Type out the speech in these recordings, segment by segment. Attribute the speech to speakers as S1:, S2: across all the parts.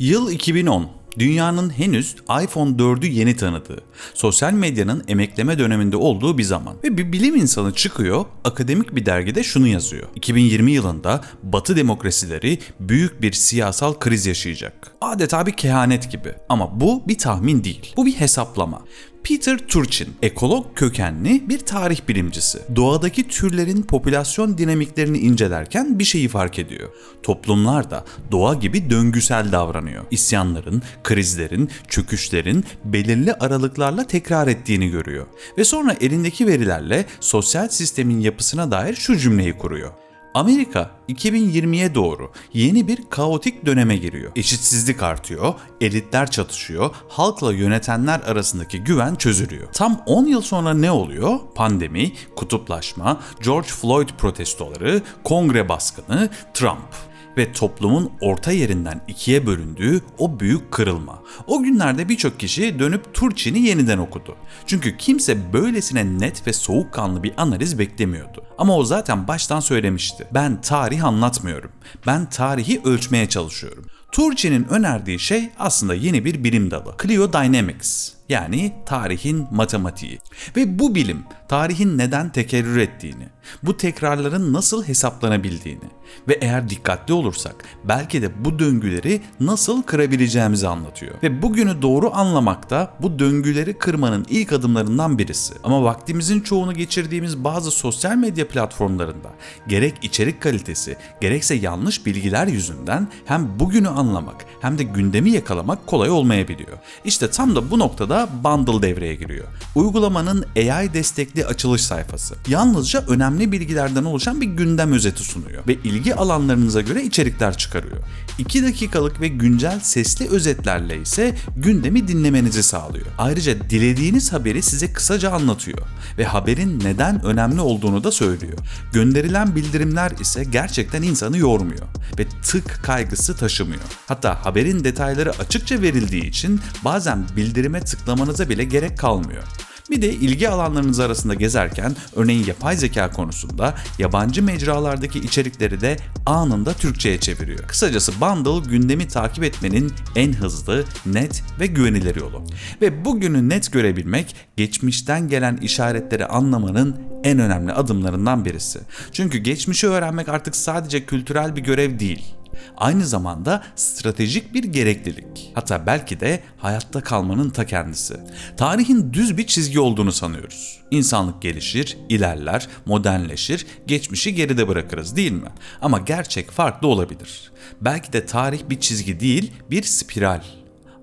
S1: Yıl 2010. Dünyanın henüz iPhone 4'ü yeni tanıdığı, sosyal medyanın emekleme döneminde olduğu bir zaman. Ve bir bilim insanı çıkıyor, akademik bir dergide şunu yazıyor. 2020 yılında Batı demokrasileri büyük bir siyasal kriz yaşayacak. Adeta bir kehanet gibi. Ama bu bir tahmin değil. Bu bir hesaplama. Peter Turchin, ekolog kökenli bir tarih bilimcisi. Doğadaki türlerin popülasyon dinamiklerini incelerken bir şeyi fark ediyor. Toplumlar da doğa gibi döngüsel davranıyor. İsyanların, krizlerin, çöküşlerin belirli aralıklarla tekrar ettiğini görüyor. Ve sonra elindeki verilerle sosyal sistemin yapısına dair şu cümleyi kuruyor. Amerika 2020'ye doğru yeni bir kaotik döneme giriyor. Eşitsizlik artıyor, elitler çatışıyor, halkla yönetenler arasındaki güven çözülüyor. Tam 10 yıl sonra ne oluyor? Pandemi, kutuplaşma, George Floyd protestoları, kongre baskını, Trump ve toplumun orta yerinden ikiye bölündüğü o büyük kırılma. O günlerde birçok kişi dönüp Turçin'i yeniden okudu. Çünkü kimse böylesine net ve soğukkanlı bir analiz beklemiyordu. Ama o zaten baştan söylemişti. Ben tarih anlatmıyorum. Ben tarihi ölçmeye çalışıyorum. Turçin'in önerdiği şey aslında yeni bir bilim dalı. Clio Dynamics yani tarihin matematiği. Ve bu bilim tarihin neden tekerrür ettiğini, bu tekrarların nasıl hesaplanabildiğini ve eğer dikkatli olursak belki de bu döngüleri nasıl kırabileceğimizi anlatıyor. Ve bugünü doğru anlamak da bu döngüleri kırmanın ilk adımlarından birisi. Ama vaktimizin çoğunu geçirdiğimiz bazı sosyal medya platformlarında gerek içerik kalitesi gerekse yanlış bilgiler yüzünden hem bugünü anlamak hem de gündemi yakalamak kolay olmayabiliyor. İşte tam da bu noktada Bundle devreye giriyor. Uygulamanın AI destekli açılış sayfası. Yalnızca önemli bilgilerden oluşan bir gündem özeti sunuyor ve ilgi alanlarınıza göre içerikler çıkarıyor. 2 dakikalık ve güncel sesli özetlerle ise gündemi dinlemenizi sağlıyor. Ayrıca dilediğiniz haberi size kısaca anlatıyor ve haberin neden önemli olduğunu da söylüyor. Gönderilen bildirimler ise gerçekten insanı yormuyor ve tık kaygısı taşımıyor. Hatta haberin detayları açıkça verildiği için bazen bildirime tıklamanıza bile gerek kalmıyor. Bir de ilgi alanlarınız arasında gezerken örneğin yapay zeka konusunda yabancı mecralardaki içerikleri de anında Türkçe'ye çeviriyor. Kısacası Bundle gündemi takip etmenin en hızlı, net ve güvenilir yolu. Ve bugünü net görebilmek geçmişten gelen işaretleri anlamanın en önemli adımlarından birisi. Çünkü geçmişi öğrenmek artık sadece kültürel bir görev değil aynı zamanda stratejik bir gereklilik. Hatta belki de hayatta kalmanın ta kendisi. Tarihin düz bir çizgi olduğunu sanıyoruz. İnsanlık gelişir, ilerler, modernleşir, geçmişi geride bırakırız değil mi? Ama gerçek farklı olabilir. Belki de tarih bir çizgi değil, bir spiral.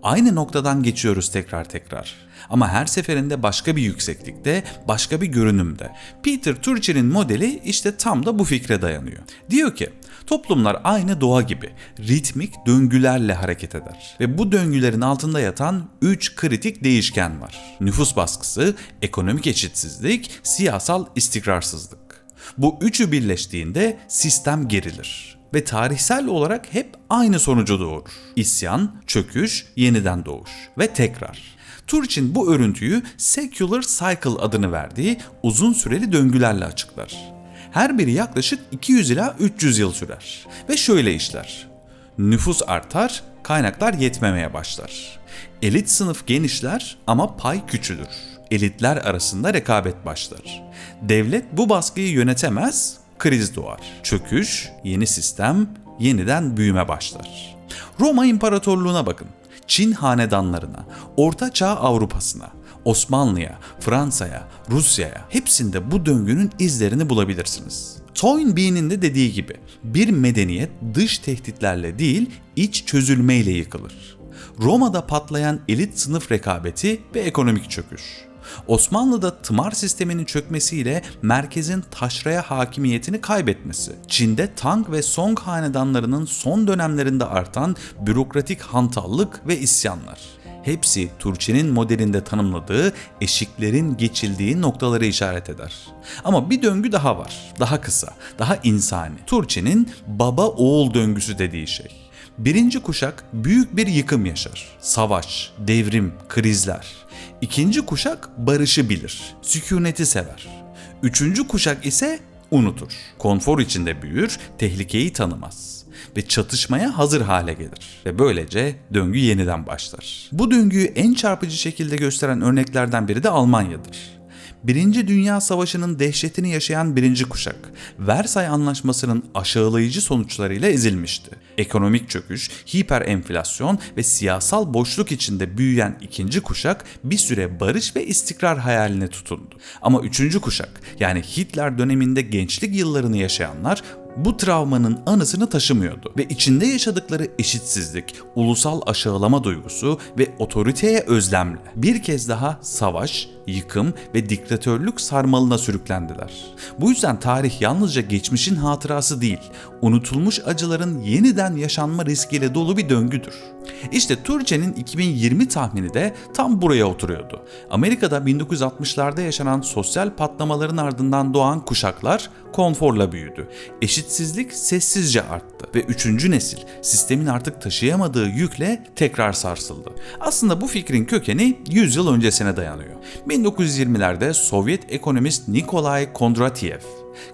S1: Aynı noktadan geçiyoruz tekrar tekrar. Ama her seferinde başka bir yükseklikte, başka bir görünümde. Peter Turchin'in modeli işte tam da bu fikre dayanıyor. Diyor ki, Toplumlar aynı doğa gibi ritmik döngülerle hareket eder ve bu döngülerin altında yatan 3 kritik değişken var. Nüfus baskısı, ekonomik eşitsizlik, siyasal istikrarsızlık. Bu üçü birleştiğinde sistem gerilir ve tarihsel olarak hep aynı sonucu doğurur. İsyan, çöküş, yeniden doğuş ve tekrar. Turchin bu örüntüyü secular cycle adını verdiği uzun süreli döngülerle açıklar. Her biri yaklaşık 200 ila 300 yıl sürer ve şöyle işler. Nüfus artar, kaynaklar yetmemeye başlar. Elit sınıf genişler ama pay küçülür. Elitler arasında rekabet başlar. Devlet bu baskıyı yönetemez, kriz doğar. Çöküş, yeni sistem, yeniden büyüme başlar. Roma İmparatorluğu'na bakın. Çin hanedanlarına, Orta Çağ Avrupa'sına, Osmanlı'ya, Fransa'ya, Rusya'ya hepsinde bu döngünün izlerini bulabilirsiniz. Toynbee'nin de dediği gibi bir medeniyet dış tehditlerle değil iç çözülmeyle yıkılır. Roma'da patlayan elit sınıf rekabeti ve ekonomik çöküş. Osmanlı'da tımar sisteminin çökmesiyle merkezin taşraya hakimiyetini kaybetmesi, Çin'de Tang ve Song hanedanlarının son dönemlerinde artan bürokratik hantallık ve isyanlar hepsi Turçe'nin modelinde tanımladığı eşiklerin geçildiği noktaları işaret eder. Ama bir döngü daha var. Daha kısa, daha insani. Turçe'nin baba oğul döngüsü dediği şey. Birinci kuşak büyük bir yıkım yaşar. Savaş, devrim, krizler. İkinci kuşak barışı bilir, sükuneti sever. Üçüncü kuşak ise unutur. Konfor içinde büyür, tehlikeyi tanımaz. Ve çatışmaya hazır hale gelir ve böylece döngü yeniden başlar. Bu döngüyü en çarpıcı şekilde gösteren örneklerden biri de Almanya'dır. Birinci Dünya Savaşı'nın dehşetini yaşayan birinci kuşak, Versay Anlaşması'nın aşağılayıcı sonuçlarıyla ezilmişti. Ekonomik çöküş, hiper enflasyon ve siyasal boşluk içinde büyüyen ikinci kuşak bir süre barış ve istikrar hayaline tutundu. Ama üçüncü kuşak, yani Hitler döneminde gençlik yıllarını yaşayanlar bu travmanın anısını taşımıyordu ve içinde yaşadıkları eşitsizlik, ulusal aşağılama duygusu ve otoriteye özlemle bir kez daha savaş, yıkım ve diktatörlük sarmalına sürüklendiler. Bu yüzden tarih yalnızca geçmişin hatırası değil, unutulmuş acıların yeniden yaşanma riskiyle dolu bir döngüdür. İşte Turce'nin 2020 tahmini de tam buraya oturuyordu. Amerika'da 1960'larda yaşanan sosyal patlamaların ardından doğan kuşaklar konforla büyüdü. Eşitsizlik sessizce arttı ve üçüncü nesil sistemin artık taşıyamadığı yükle tekrar sarsıldı. Aslında bu fikrin kökeni 100 yıl öncesine dayanıyor. 1920'lerde Sovyet ekonomist Nikolay Kondratyev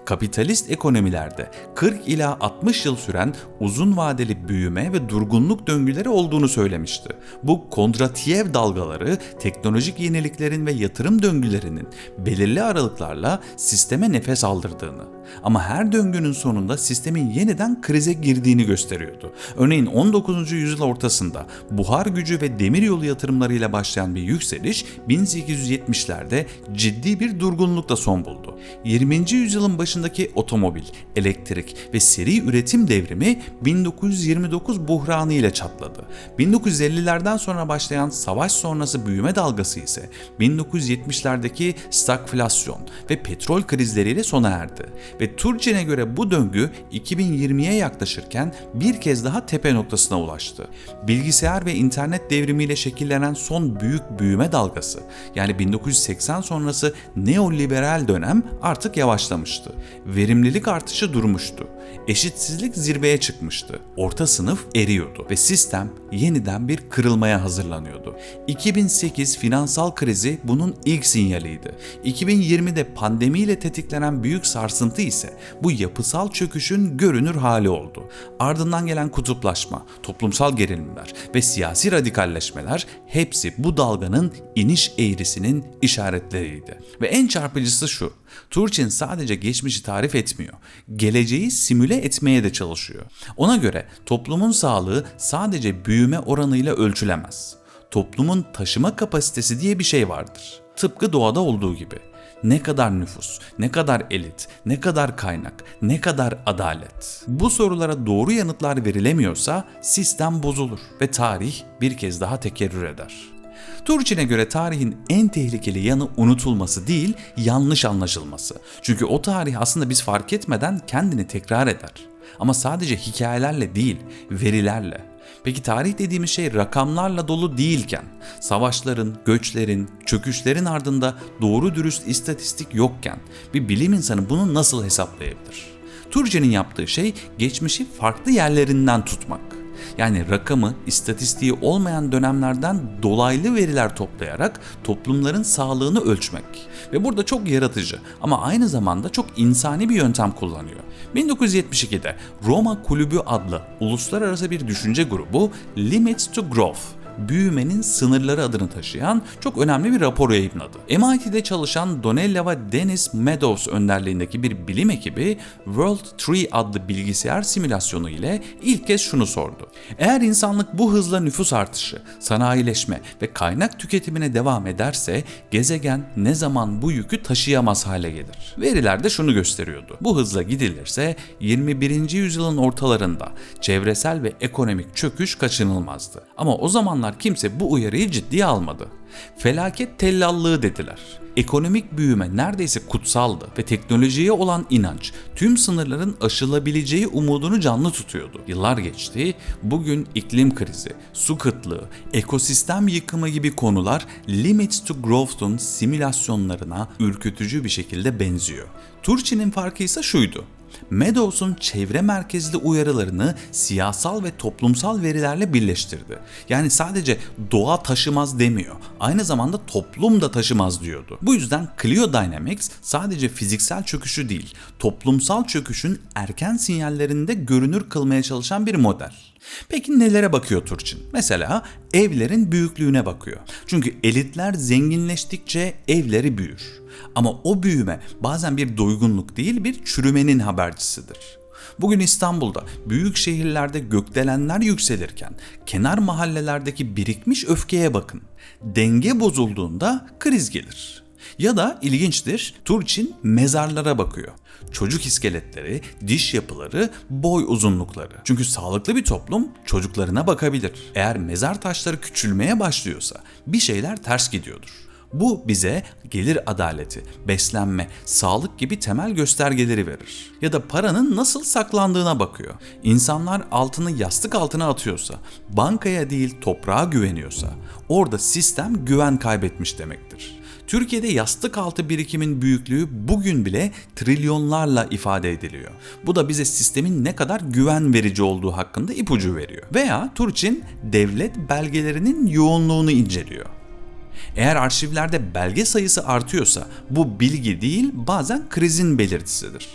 S1: kapitalist ekonomilerde 40 ila 60 yıl süren uzun vadeli büyüme ve durgunluk döngüleri olduğunu söylemişti. Bu Kondratyev dalgaları teknolojik yeniliklerin ve yatırım döngülerinin belirli aralıklarla sisteme nefes aldırdığını ama her döngünün sonunda sistemin yeniden krize girdiğini gösteriyordu. Örneğin 19. yüzyıl ortasında buhar gücü ve demiryolu yatırımlarıyla başlayan bir yükseliş 1870'lerde ciddi bir durgunlukla son buldu. 20. yüzyılın başındaki otomobil, elektrik ve seri üretim devrimi 1929 buhranı ile çatladı. 1950'lerden sonra başlayan savaş sonrası büyüme dalgası ise 1970'lerdeki stagflasyon ve petrol krizleriyle sona erdi. Ve Turcin'e göre bu döngü 2020'ye yaklaşırken bir kez daha tepe noktasına ulaştı. Bilgisayar ve internet devrimiyle şekillenen son büyük büyüme dalgası yani 1980 sonrası neoliberal dönem artık yavaşlamıştı. Verimlilik artışı durmuştu. Eşitsizlik zirveye çıkmıştı. Orta sınıf eriyordu ve sistem yeniden bir kırılmaya hazırlanıyordu. 2008 finansal krizi bunun ilk sinyaliydi. 2020'de pandemiyle tetiklenen büyük sarsıntı ise bu yapısal çöküşün görünür hali oldu. Ardından gelen kutuplaşma, toplumsal gerilimler ve siyasi radikalleşmeler hepsi bu dalganın iniş eğrisinin işaretleriydi. Ve en çarpıcısı şu. Turchin sadece geçmişi tarif etmiyor. Geleceği simüle etmeye de çalışıyor. Ona göre toplumun sağlığı sadece büyüme oranıyla ölçülemez. Toplumun taşıma kapasitesi diye bir şey vardır. Tıpkı doğada olduğu gibi ne kadar nüfus, ne kadar elit, ne kadar kaynak, ne kadar adalet. Bu sorulara doğru yanıtlar verilemiyorsa sistem bozulur ve tarih bir kez daha tekerrür eder. Turçin'e göre tarihin en tehlikeli yanı unutulması değil, yanlış anlaşılması. Çünkü o tarih aslında biz fark etmeden kendini tekrar eder. Ama sadece hikayelerle değil, verilerle. Peki tarih dediğimiz şey rakamlarla dolu değilken, savaşların, göçlerin, çöküşlerin ardında doğru dürüst istatistik yokken bir bilim insanı bunu nasıl hesaplayabilir? Turce'nin yaptığı şey geçmişi farklı yerlerinden tutmak. Yani rakamı, istatistiği olmayan dönemlerden dolaylı veriler toplayarak toplumların sağlığını ölçmek. Ve burada çok yaratıcı ama aynı zamanda çok insani bir yöntem kullanıyor. 1972'de Roma Kulübü adlı uluslararası bir düşünce grubu Limits to Growth büyümenin sınırları adını taşıyan çok önemli bir rapor yayınladı. MIT'de çalışan Donella ve Dennis Meadows önderliğindeki bir bilim ekibi World Tree adlı bilgisayar simülasyonu ile ilk kez şunu sordu. Eğer insanlık bu hızla nüfus artışı, sanayileşme ve kaynak tüketimine devam ederse gezegen ne zaman bu yükü taşıyamaz hale gelir? Veriler de şunu gösteriyordu. Bu hızla gidilirse 21. yüzyılın ortalarında çevresel ve ekonomik çöküş kaçınılmazdı. Ama o zamanlar zamanlar kimse bu uyarıyı ciddiye almadı. Felaket tellallığı dediler. Ekonomik büyüme neredeyse kutsaldı ve teknolojiye olan inanç tüm sınırların aşılabileceği umudunu canlı tutuyordu. Yıllar geçti, bugün iklim krizi, su kıtlığı, ekosistem yıkımı gibi konular Limits to Growth'un simülasyonlarına ürkütücü bir şekilde benziyor. Turçin'in farkı ise şuydu. Meadows'un çevre merkezli uyarılarını siyasal ve toplumsal verilerle birleştirdi. Yani sadece doğa taşımaz demiyor. Aynı zamanda toplum da taşımaz diyordu. Bu yüzden Clio Dynamics sadece fiziksel çöküşü değil, toplumsal çöküşün erken sinyallerinde görünür kılmaya çalışan bir model. Peki nelere bakıyor Turçin? Mesela evlerin büyüklüğüne bakıyor. Çünkü elitler zenginleştikçe evleri büyür. Ama o büyüme bazen bir doygunluk değil bir çürümenin habercisidir. Bugün İstanbul'da büyük şehirlerde gökdelenler yükselirken kenar mahallelerdeki birikmiş öfkeye bakın. Denge bozulduğunda kriz gelir. Ya da ilginçtir Turçin mezarlara bakıyor. Çocuk iskeletleri, diş yapıları, boy uzunlukları. Çünkü sağlıklı bir toplum çocuklarına bakabilir. Eğer mezar taşları küçülmeye başlıyorsa bir şeyler ters gidiyordur. Bu bize gelir adaleti, beslenme, sağlık gibi temel göstergeleri verir. Ya da paranın nasıl saklandığına bakıyor. İnsanlar altını yastık altına atıyorsa, bankaya değil toprağa güveniyorsa, orada sistem güven kaybetmiş demektir. Türkiye'de yastık altı birikimin büyüklüğü bugün bile trilyonlarla ifade ediliyor. Bu da bize sistemin ne kadar güven verici olduğu hakkında ipucu veriyor. Veya Turçin devlet belgelerinin yoğunluğunu inceliyor. Eğer arşivlerde belge sayısı artıyorsa bu bilgi değil bazen krizin belirtisidir.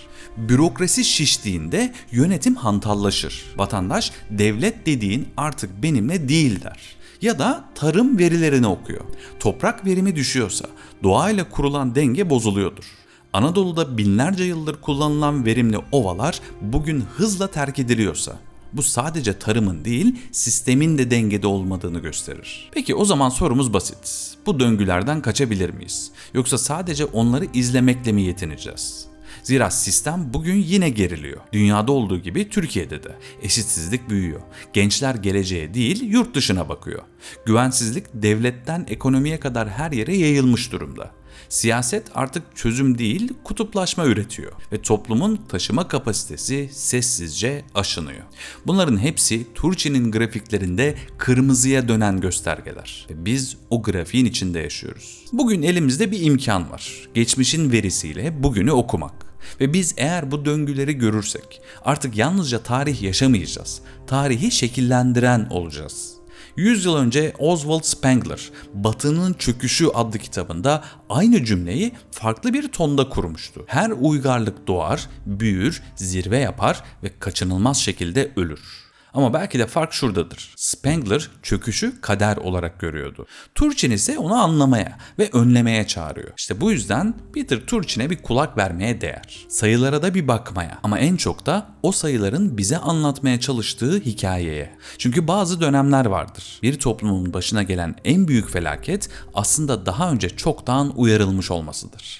S1: Bürokrasi şiştiğinde yönetim hantallaşır. Vatandaş devlet dediğin artık benimle değil der. Ya da tarım verilerini okuyor. Toprak verimi düşüyorsa doğayla kurulan denge bozuluyordur. Anadolu'da binlerce yıldır kullanılan verimli ovalar bugün hızla terk ediliyorsa bu sadece tarımın değil, sistemin de dengede olmadığını gösterir. Peki o zaman sorumuz basit. Bu döngülerden kaçabilir miyiz? Yoksa sadece onları izlemekle mi yetineceğiz? Zira sistem bugün yine geriliyor. Dünyada olduğu gibi Türkiye'de de. Eşitsizlik büyüyor. Gençler geleceğe değil yurt dışına bakıyor. Güvensizlik devletten ekonomiye kadar her yere yayılmış durumda. Siyaset artık çözüm değil, kutuplaşma üretiyor ve toplumun taşıma kapasitesi sessizce aşınıyor. Bunların hepsi Turçi'nin grafiklerinde kırmızıya dönen göstergeler biz o grafiğin içinde yaşıyoruz. Bugün elimizde bir imkan var. Geçmişin verisiyle bugünü okumak. Ve biz eğer bu döngüleri görürsek artık yalnızca tarih yaşamayacağız. Tarihi şekillendiren olacağız. 100 yıl önce Oswald Spengler, Batı'nın Çöküşü adlı kitabında aynı cümleyi farklı bir tonda kurmuştu. Her uygarlık doğar, büyür, zirve yapar ve kaçınılmaz şekilde ölür. Ama belki de fark şuradadır. Spengler çöküşü kader olarak görüyordu. Turçin ise onu anlamaya ve önlemeye çağırıyor. İşte bu yüzden Peter Turçin'e bir kulak vermeye değer. Sayılara da bir bakmaya ama en çok da o sayıların bize anlatmaya çalıştığı hikayeye. Çünkü bazı dönemler vardır. Bir toplumun başına gelen en büyük felaket aslında daha önce çoktan uyarılmış olmasıdır.